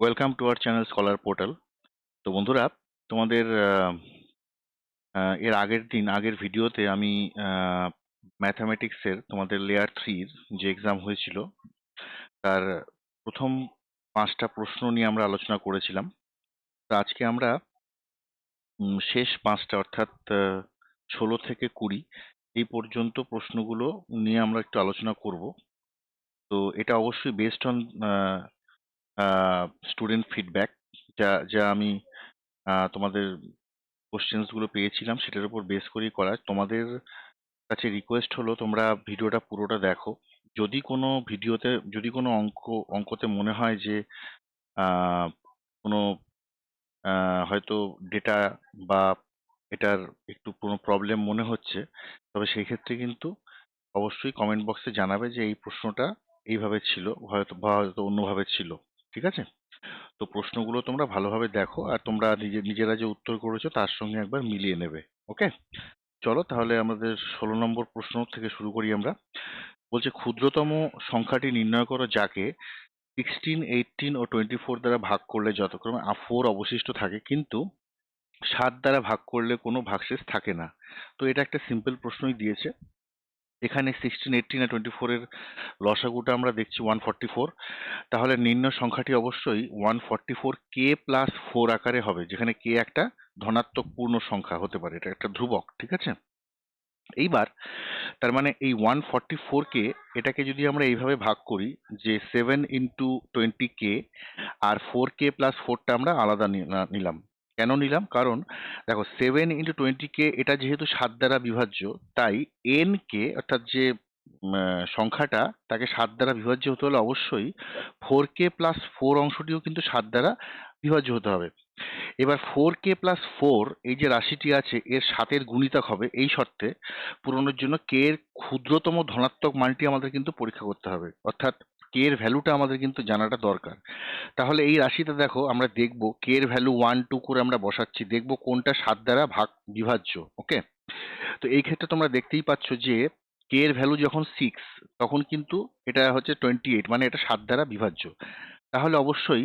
Welcome to our channel scholar portal তো বন্ধুরা, তোমাদের এর আগের দিন, আগের ভিডিওতে আমি ম্যাথামেটিক্সের তোমাদের লেয়ার থ্রির যে এক্সাম হয়েছিল, তার প্রথম পাঁচটা প্রশ্ন নিয়ে আমরা আলোচনা করেছিলাম। তো আজকে আমরা শেষ পাঁচটা, অর্থাৎ ষোলো থেকে কুড়ি, এই পর্যন্ত প্রশ্নগুলো নিয়ে আমরা একটু আলোচনা করব। তো এটা অবশ্যই বেসড অন স্টুডেন্ট ফিডব্যাক যা যা আমি তোমাদের কোশ্চেন্সগুলো পেয়েছিলাম, সেটার উপর বেস করেই করা। তোমাদের কাছে রিকোয়েস্ট হলো, তোমরা ভিডিওটা পুরোটা দেখো। যদি কোনো ভিডিওতে, যদি কোনো অঙ্ক, অঙ্কতে মনে হয় যে কোনো হয়তো ডেটা বা এটার একটু কোনো প্রবলেম মনে হচ্ছে, তবে সেই ক্ষেত্রে কিন্তু অবশ্যই কমেন্ট বক্সে জানাবে যে, এই প্রশ্নটা এইভাবে ছিল, হয়তো বা হয়তো অন্যভাবে ছিল। ঠিক আছে? তো প্রশ্নগুলো তোমরা ভালোভাবে দেখো আর তোমরা নিজে, নিজেরা যে উত্তর করেছ তার সঙ্গে একবার মিলিয়ে নেবে, ওকে? চলো তাহলে আমাদের ষোলো নম্বর প্রশ্ন থেকে শুরু করি আমরা। বলছে, ক্ষুদ্রতম সংখ্যাটি নির্ণয় করো যাকে সিক্সটিন এইটিন ও টোয়েন্টি ফোর দ্বারা ভাগ করলে যতক্রমে ফোর অবশিষ্ট থাকে, কিন্তু সাত দ্বারা ভাগ করলে কোনো ভাগশেষ থাকে না। তো এটা একটা সিম্পল প্রশ্নই দিয়েছে। এখানে সিক্সটিন এইটিন আর টোয়েন্টি ফোরের লসাগুটা আমরা দেখছি ওয়ান ফর্টি ফোর তাহলে নিম্ন সংখ্যাটি অবশ্যই one forty four K plus four আকারে হবে, যেখানে কে একটা ধনাত্মক পূর্ণ সংখ্যা হতে পারে, এটা একটা ধ্রুবক, ঠিক আছে? এইবার, তার মানে এই ওয়ান ফর্টি ফোর কে এটাকে যদি আমরা এইভাবে ভাগ করি, যে সেভেন ইন্টু টোয়েন্টি কে আর ফোর কে প্লাস ফোরটা আমরা আলাদা নিলাম। কেন নিলাম? কারণ দেখো সেভেন ইন্টু টোয়েন্টি কে এটা যেহেতু সাত দ্বারা বিভাজ্য, তাই এন কে অর্থাৎ যে সংখ্যাটা, তাকে সাত দ্বারা বিভাজ্য হতে হলে অবশ্যই ফোর কে প্লাস ফোর অংশটিও কিন্তু সাত দ্বারা বিভাজ্য হতে হবে। এবার ফোর কে প্লাস ফোর এই যে রাশিটি আছে, এর সাতের গুণিতক হবে এই শর্তে পূরণের জন্য কে এর ক্ষুদ্রতম ধনাত্মক মানটি আমাদের কিন্তু পরীক্ষা করতে হবে। অর্থাৎ কে এর ভ্যালুটা আমাদের কিন্তু জানাটা দরকার। তাহলে এই রাশিটা দেখো, আমরা দেখব কে এর ভ্যালু ওয়ান টু করে আমরা বসাচ্ছি। দেখব কোনটা সাত দ্বারা ভাগ বিভাজ্য ওকে তো এই ক্ষেত্রে তোমরা দেখতেই পাচ্ছ যে কে এর ভ্যালু যখন সিক্স তখন কিন্তু এটা হচ্ছে টোয়েন্টি এইট মানে এটা সাত দ্বারা বিভাজ্য। তাহলে অবশ্যই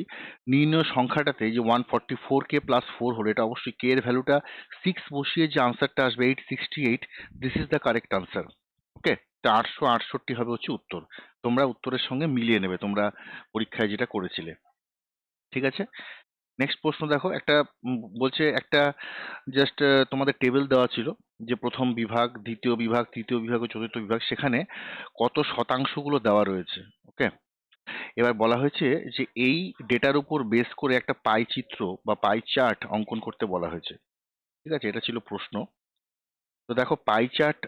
নির্ণয় সংখ্যাটাতে যে one forty four K plus four হলো, এটা অবশ্যই কে এর ভ্যালুটা সিক্স বসিয়ে যে আনসারটা আসবে eight sixty eight this is the correct answer okay তা আটশো আটষট্টি হবে হচ্ছে উত্তর। তোমরা উত্তরের সঙ্গে মিলিয়ে নেবে, তোমরা পরীক্ষায় যেটা করেছিলে। ঠিক আছে? নেক্সট প্রশ্ন দেখো, একটা বলছে একটা জাস্ট তোমাদের টেবিল দেওয়া ছিল যে প্রথম বিভাগ, দ্বিতীয় বিভাগ, তৃতীয় বিভাগ ও চতুর্থ বিভাগ, সেখানে কত শতাংশগুলো দেওয়া রয়েছে ওকে এবার বলা হয়েছে যে এই ডেটার উপর বেস করে একটা পাই চিত্র বা পাই চার্ট অঙ্কন করতে বলা হয়েছে। ঠিক আছে? এটা ছিল প্রশ্ন। তো দেখো পাই চার্ট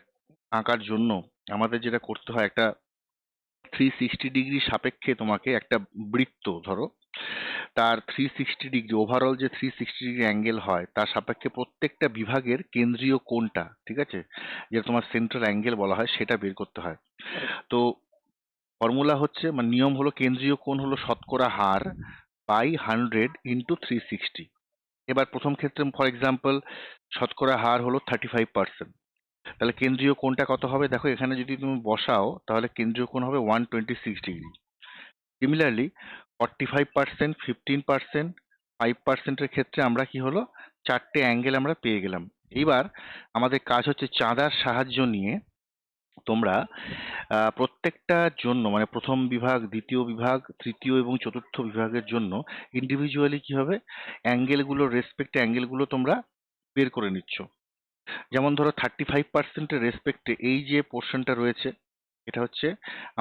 আঁকার জন্য আমাদের যেটা করতে হয় একটা থ্রি সিক্সটি ডিগ্রি সাপেক্ষে তোমাকে একটা বৃত্ত ধরো তার থ্রি সিক্সটি ডিগ্রি ওভারঅল যে থ্রি সিক্সটি ডিগ্রি অ্যাঙ্গেল হয় তার সাপেক্ষে প্রত্যেকটা বিভাগের কেন্দ্রীয় কোণটা ঠিক আছে? যেটা তোমার সেন্ট্রাল অ্যাঙ্গেল বলা হয় সেটা বের করতে হয়। তো ফর্মুলা হচ্ছে মানে নিয়ম হলো কেন্দ্রীয় কোণ হলো শতকরা হার by hundred into three sixty এবার প্রথম ক্ষেত্রে ফর এক্সাম্পল শতকরা হার হলো থার্টি ফাইভ পার্সেন্ট তাহলে কেন্দ্রীয় কোণটা কত হবে? দেখো এখানে যদি তুমি বসাও তাহলে কেন্দ্রীয় কোণ হবে one twenty six degree similarly forty five percent fifteen percent five পার্সেন্টের ক্ষেত্রে আমরা কি হলো? চারটে অ্যাঙ্গেল আমরা পেয়ে গেলাম। এইবার আমাদের কাজ হচ্ছে চাঁদার সাহায্য নিয়ে তোমরা আহ, প্রত্যেকটা জন্য মানে প্রথম বিভাগ দ্বিতীয় বিভাগ তৃতীয় এবং চতুর্থ বিভাগের জন্য ইন্ডিভিজুয়ালি কি হবে? অ্যাঙ্গেলগুলোর রেসপেক্ট অ্যাঙ্গেলগুলো তোমরা বের করে নিচ্ছ। যেমন ধরো থার্টি ফাইভ পার্সেন্টের রেসপেক্টে এই যে পোর্শনটা রয়েছে, এটা হচ্ছে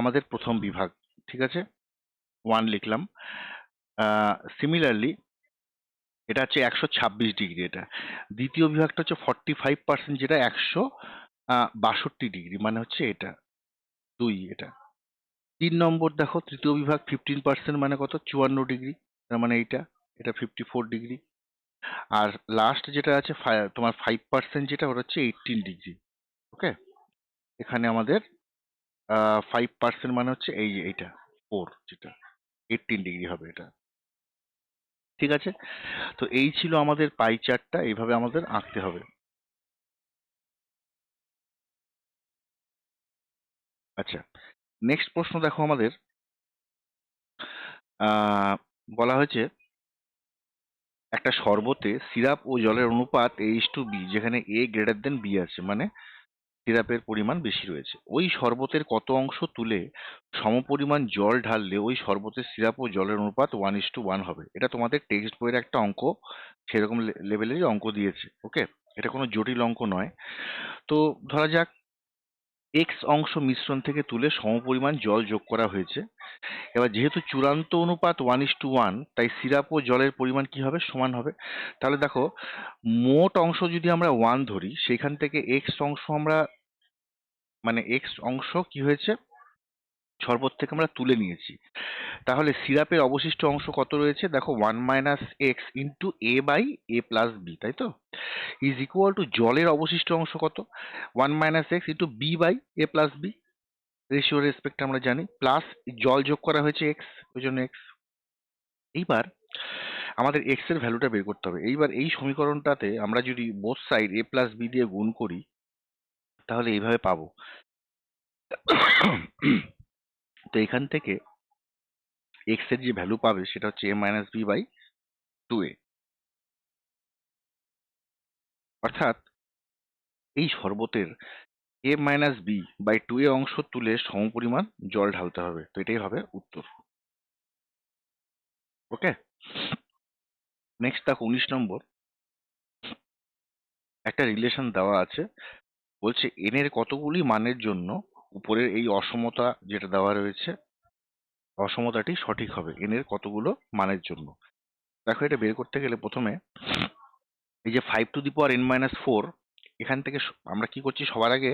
আমাদের প্রথম বিভাগ, ঠিক আছে? ওয়ান লিখলাম। সিমিলারলি এটা হচ্ছে একশো ছাব্বিশ ডিগ্রি এটা। দ্বিতীয় বিভাগটা হচ্ছে ফর্টি ফাইভ পার্সেন্ট যেটা একশো বাষট্টি ডিগ্রি মানে হচ্ছে এটা, দুই এটা। তিন নম্বর দেখো, তৃতীয় বিভাগ ফিফটিন পার্সেন্ট মানে কত? চুয়ান্ন ডিগ্রি, তার মানে এইটা, এটা ফিফটি ফোর ডিগ্রি। আর লাস্ট যেটা আছে তোমার ফাইভ পার্সেন্ট যেটা, ওটা হচ্ছে এইটিন ডিগ্রি ওকে এখানে আমাদের ফাইভ পার্সেন্ট মানে হচ্ছে এই এইটা ফোর যেটা এইটিন ডিগ্রি হবে এটা, ঠিক আছে? তো এই ছিল আমাদের পাই চার্টটা এইভাবে আমাদের আঁকতে হবে। আচ্ছা নেক্সট প্রশ্ন দেখো আমাদের বলা হয়েছে একটা শরবতে সিরাপ ও জলের অনুপাত এইচ টু বি যেখানে এ গ্রেটার দেন বি আছে মানে সিরাপের পরিমাণ বেশি রয়েছে। ওই শরবতের কত অংশ তুলে সমপরিমাণ জল ঢাললে ওই শরবতের সিরাপ ও জলের অনুপাত ওয়ান ইস টু ওয়ান হবে? এটা তোমাদের টেক্সট বইয়ের একটা অঙ্ক, সেরকম লেভেলেরই অঙ্ক দিয়েছে ওকে এটা কোনো জটিল অঙ্ক নয়। তো ধরা যাক এক্স অংশ মিশ্রণ থেকে তুলে সমপরিমাণ জল যোগ করা হয়েছে। এবার যেহেতু চূড়ান্ত অনুপাত ওয়ান ইস টু ওয়ান তাই সিরাপ ও জলের পরিমাণ কি হবে? সমান হবে। তাহলে দেখো, মোট অংশ যদি আমরা ওয়ান ধরি, সেখান থেকে এক্স অংশ আমরা মানে এক্স অংশ কি হয়েছে? শরবত থেকে আমরা তুলে নিয়েছি। তাহলে সিরাপের অবশিষ্ট অংশ কত রয়েছে? দেখো one minus X into A by A plus B তাই তো? ইজ ইকুয়াল টু জলের অবশিষ্ট অংশ কত? One minus X into B by A plus B ratio respect আমরা জানি প্লাস জল যোগ করা হয়েছে এক্স ওই জন্য এক্স এইবার আমাদের এক্সের ভ্যালুটা বের করতে হবে। এইবার এই সমীকরণটাতে আমরা যদি both side A plus B দিয়ে গুণ করি, তাহলে এইভাবে পাবো। তো এখান থেকে এক্সের যে ভ্যালু পাবে সেটা হচ্ছে A minus B by two A অর্থাৎ এই শরবতের A minus B by two A অংশ তুলে সমপরিমাণ জল ঢালতে হবে। তো এটাই হবে উত্তর। ওকে? নেক্সট দেখো উনিশ নম্বর। একটা রিলেশন দেওয়া আছে। বলছে এন এর কতগুলি মানের জন্য উপরের এই অসমতা যেটা দেওয়া রয়েছে, অসমতাটি সঠিক হবে। এন এর কতগুলো মানের জন্য? দেখো, এটা বের করতে গেলে প্রথমে এই যে five to the power N minus four এখান থেকে আমরা কি করছি? সবার আগে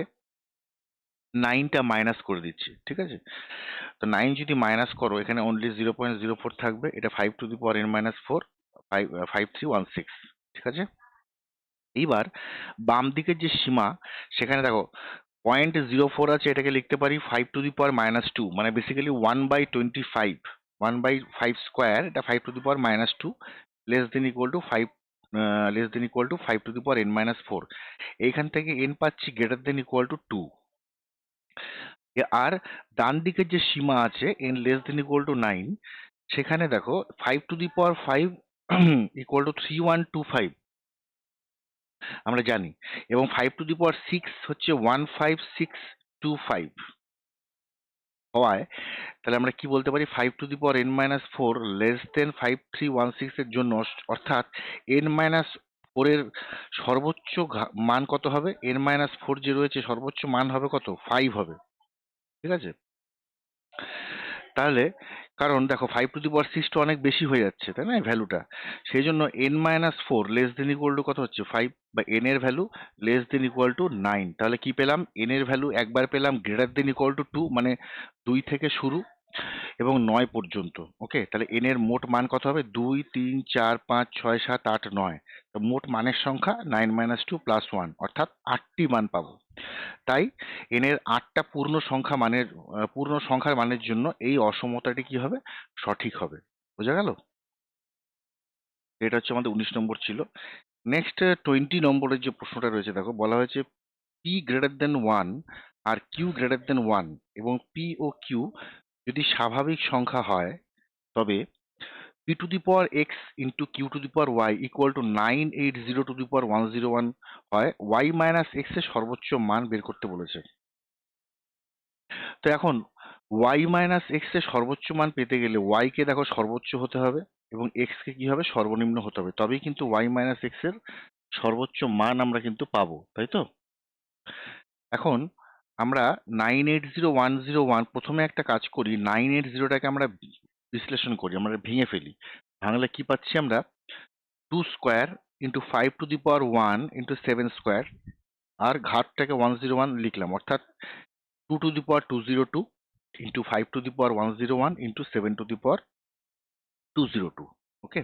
নাইনটা মাইনাস করে দিচ্ছি, ঠিক আছে? তো নাইন যদি মাইনাস করো, এখানে only zero point zero four থাকবে। এটা five to the power N minus four five five three one six ঠিক আছে? এইবার বাম দিকের যে সীমা, সেখানে দেখো পয়েন্ট জিরো ফোর আছে, এটাকে লিখতে পারি five to the power minus two মানে basically one by twenty five one by five square এটা five to the power minus two less than equal to five less than equal to five to the power N minus four এইখান থেকে N পাচ্ছি greater than equal to two আর ডান দিকের যে সীমা আছে N less than equal to nine সেখানে দেখো five to the power five equal to three one two five আমরা জানি। এবং five to the power six হচ্ছে one five six two five হওয়ায়, তাহলে আমরা কি বলতে পারি? Five to the power N minus four less than five three one six এর জন্য, অর্থাৎ এন মাইনাস ফোরের সর্বোচ্চ মান কত হবে? এন মাইনাস ফোর যে রয়েছে, সর্বোচ্চ মান হবে কত? ফাইভ হবে। ঠিক আছে? তাহলে কারণ দেখো five to the power six অনেক বেশি হয়ে যাচ্ছে, তাই না? ভ্যালুটা সেই জন্য N minus four less than equal to কত হচ্ছে? ফাইভ বা এন এর value less than equal to nine তাহলে কি পেলাম? এন এর ভ্যালু একবার পেলাম greater than equal to two মানে দুই থেকে শুরু। এবং নয় পর্যন্ত ওকে তাহলে এন এর মোট মান কত হবে? দুই, তিন, চার, পাঁচ, ছয়, সাত, আট, নয়। তো মোট মানের সংখ্যা nine minus two plus one অর্থাৎ আটটি মান পাবো। তাই এন এর আটটা পূর্ণ সংখ্যা মানের পূর্ণ সংখ্যার মানের জন্য এই অসমতাটি কি হবে? সঠিক হবে। বোঝা গেল? এটা হচ্ছে আমাদের উনিশ নম্বর ছিল। নেক্সট টোয়েন্টি নম্বরের যে প্রশ্নটা রয়েছে, দেখো, বলা হয়েছে পি গ্রেটার দেন ওয়ান আর কিউ গ্রেটার দেন ওয়ান এবং পি ও কিউ যদি স্বাভাবিক সংখ্যা হয়, তবে P to the power X into Q to the power Y equal to nine eight zero to the power one zero one হয় Y minus এক্সের সর্বোচ্চ মান বের করতে বলেছে। তো এখন ওয়াই মাইনাস এক্সের সর্বোচ্চ মান পেতে গেলে ওয়াই কে দেখো সর্বোচ্চ হতে হবে এবং এক্স কে কি হবে? সর্বনিম্ন হতে হবে। তবেই কিন্তু ওয়াই মাইনাস এক্সের সর্বোচ্চ মান আমরা কিন্তু পাবো, তাই তো? এখন আমরা nine eight zero one zero one প্রথমে একটা কাজ করি নাইন এইট জিরোটাকে আমরা বিশ্লেষণ করি, আমরা ভেঙে ফেলি। ভাঙলে কি পাচ্ছি আমরা? Two square into five to the power one into seven square আর ঘাটটাকে ওয়ান জিরো ওয়ান লিখলাম, অর্থাৎ two to the power two zero two into five to the power one zero one into seven to the power two zero two okay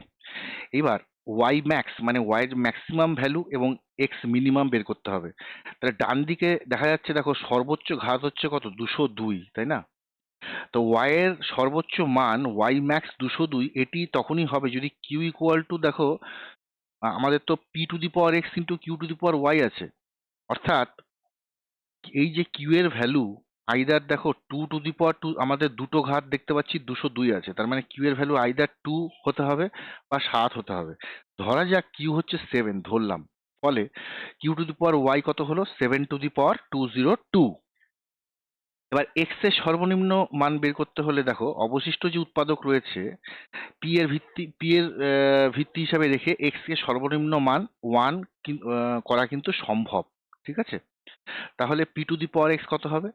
এবার Y max মানে ওয়াইয়ের maximum value এবং X minimum বের করতে হবে। তাহলে ডান দিকে দেখা যাচ্ছে, দেখো সর্বোচ্চ ঘাত হচ্ছে কত? দুশো দুই, তাই না? তো ওয়াই এর সর্বোচ্চ মান ওয়াই ম্যাক্স দুশো দুই, এটি তখনই হবে যদি কিউ ইকুয়াল টু দেখো আমাদের তো P to the power X into Q to the power Y আছে। অর্থাৎ এই যে কিউ এর ভ্যালু আইদার দেখো two to the power two আমাদের দুটো ঘাত দেখতে পাচ্ছি, দুশো দুই আছে। তার মানে কিউ এর ভ্যালু আইদার টু হতে হবে বা সাত হতে হবে। ধরা যাক কিউ হচ্ছে সেভেন ধরলাম। ফলে Q to the power Y কত হলো? Seven to the power two zero two এবার এক্সের সর্বনিম্ন মান বের করতে হলে দেখো, অবশিষ্ট যে উৎপাদক রয়েছে পি এর ভিত্তি পি এর ভিত্তি হিসাবে রেখে এক্সের সর্বনিম্ন মান ওয়ান করা কিন্তু সম্ভব। ঠিক আছে? তাহলে P to the power X কত হবে?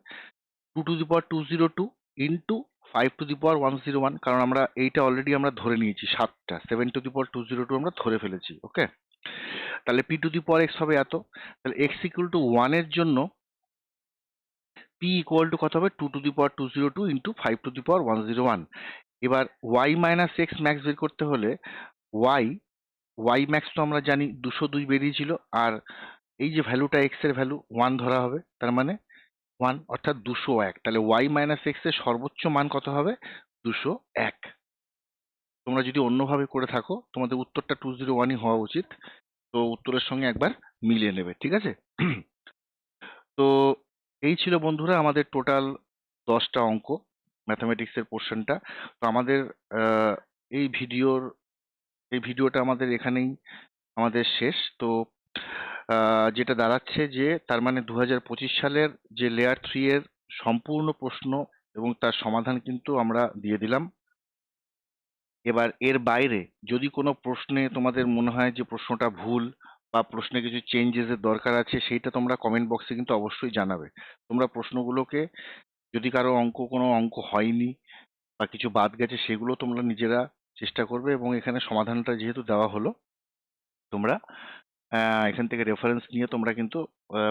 Two to the power two zero two into five to the power one zero one কারণ আমরা এইটা অলরেডি আমরা ধরে নিয়েছি সাতটা। Seven to the power two zero two আমরা ধরে ফেলেছি ওকে তাহলে P to the power X হবে এত। তাহলে এক্স ইকুয়াল টু ওয়ানের জন্য পি ইকুয়াল টু কত হবে? Two to the power two zero two into five to the power one zero one এবার ওয়াই মাইনাস এক্স ম্যাক্স বের করতে হলে ওয়াই ওয়াই ম্যাক্স তো আমরা জানি দুশো দুই বেরিয়েছিল, আর এই যে ভ্যালুটা এক্সের ভ্যালু ওয়ান ধরা হবে, তার মানে ওয়ান অর্থাৎ দুশো এক। তাহলে ওয়াই মাইনাস এক্সের সর্বোচ্চ মান কত হবে? দুশো এক। তোমরা যদি অন্যভাবে করে থাকো, তোমাদের উত্তরটা টু জিরো ওয়ানই হওয়া উচিত। তো উত্তরের সঙ্গে একবার মিলিয়ে নেবে, ঠিক আছে? তো এই ছিল বন্ধুরা আমাদের টোটাল দশটা অঙ্ক ম্যাথামেটিক্সের পোর্শনটা তো আমাদের এই ভিডিওর, এই ভিডিওটা আমাদের এখানেই, আমাদের শেষ। তো যেটা দাঁড়াচ্ছে যে তার মানে দু সালের যে লেয়ার থ্রি এর সম্পূর্ণ প্রশ্ন এবং তার সমাধান কিন্তু আমরা দিয়ে দিলাম। এবার এর বাইরে যদি কোনো প্রশ্নে তোমাদের মনে হয় যে প্রশ্নটা ভুল বা প্রশ্নে কিছু চেঞ্জেস এর দরকার আছে, সেইটা তোমরা কমেন্ট বক্সে কিন্তু অবশ্যই জানাবে। তোমরা প্রশ্নগুলোকে যদি কারও অঙ্ক, কোনো অঙ্ক হয়নি বা কিছু বাদ গেছে, সেগুলো তোমরা নিজেরা চেষ্টা করবে এবং এখানে সমাধানটা যেহেতু দেওয়া হলো, তোমরা এখান থেকে রেফারেন্স নিয়ে তোমরা কিন্তু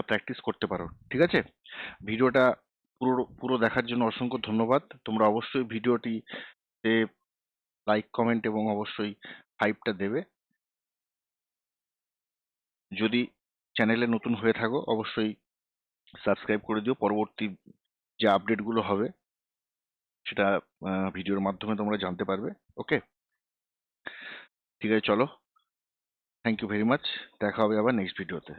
প্র্যাকটিস করতে পারো। ঠিক আছে? ভিডিওটা পুরো পুরো দেখার জন্য অসংখ্য ধন্যবাদ। তোমরা অবশ্যই ভিডিওটি লাইক কমেন্ট এবং অবশ্যই ফাইভটা দেবে। যদি চ্যানেলে নতুন হয়ে থাকো, অবশ্যই সাবস্ক্রাইব করে দিও। পরবর্তী যে আপডেটগুলো হবে, সেটা ভিডিওর মাধ্যমে তোমরা জানতে পারবে। ওকে ঠিক আছে, চলো। থ্যাংক ইউ ভেরি মাচ দেখা হবে আবার নেক্সট ভিডিওতে